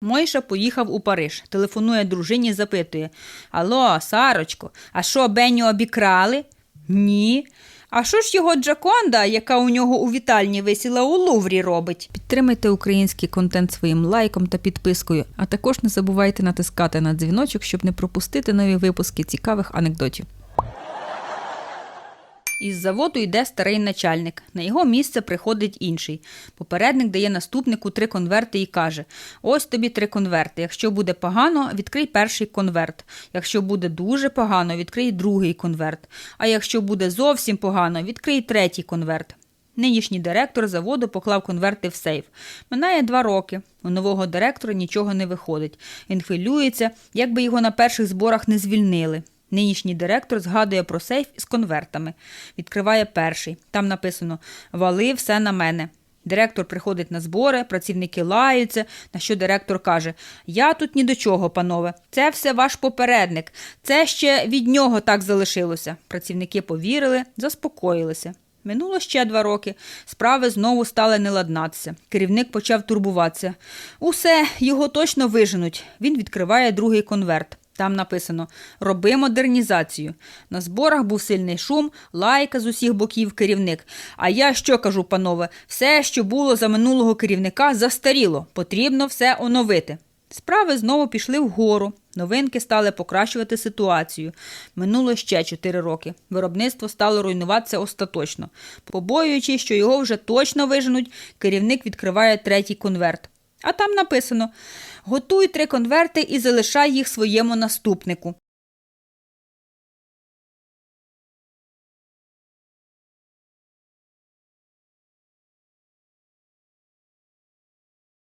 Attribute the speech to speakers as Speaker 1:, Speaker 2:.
Speaker 1: Мойша поїхав у Париж, телефонує дружині, запитує Алло, Сарочко, а що Беню обікрали? Ні. А що ж його Джаконда, яка у нього у вітальні висіла у Луврі, робить? Підтримайте український контент своїм лайком та підпискою, а також не забувайте натискати на дзвіночок, щоб не пропустити нові випуски цікавих анекдотів. Із заводу йде старий начальник. На його місце приходить інший. Попередник дає наступнику три конверти і каже: Ось тобі три конверти. Якщо буде погано, відкрий перший конверт. Якщо буде дуже погано, відкрий другий конверт. А якщо буде зовсім погано, відкрий третій конверт. Нинішній директор заводу поклав конверти в сейф. Минає два роки. У нового директора нічого не виходить. Він хвилюється, як би його на перших зборах не звільнили. Нинішній директор згадує про сейф із конвертами. Відкриває перший. Там написано Вали все на мене. Директор приходить на збори, працівники лаються, на що директор каже: Я тут ні до чого, панове. Це все ваш попередник. Це ще від нього так залишилося. Працівники повірили, заспокоїлися. Минуло ще два роки. Справи знову стали не ладнатися. Керівник почав турбуватися. Усе, його точно виженуть. Він відкриває другий конверт. Там написано Роби модернізацію. На зборах був сильний шум, лайка з усіх боків керівник. А я що кажу, панове, все, що було за минулого керівника, застаріло. Потрібно все оновити. Справи знову пішли вгору. Новинки стали покращувати ситуацію. Минуло ще 4 роки. Виробництво стало руйнуватися остаточно. Побоюючись, що його вже точно виженуть, керівник відкриває третій конверт. А там написано: готуй три конверти і залишай їх своєму наступнику.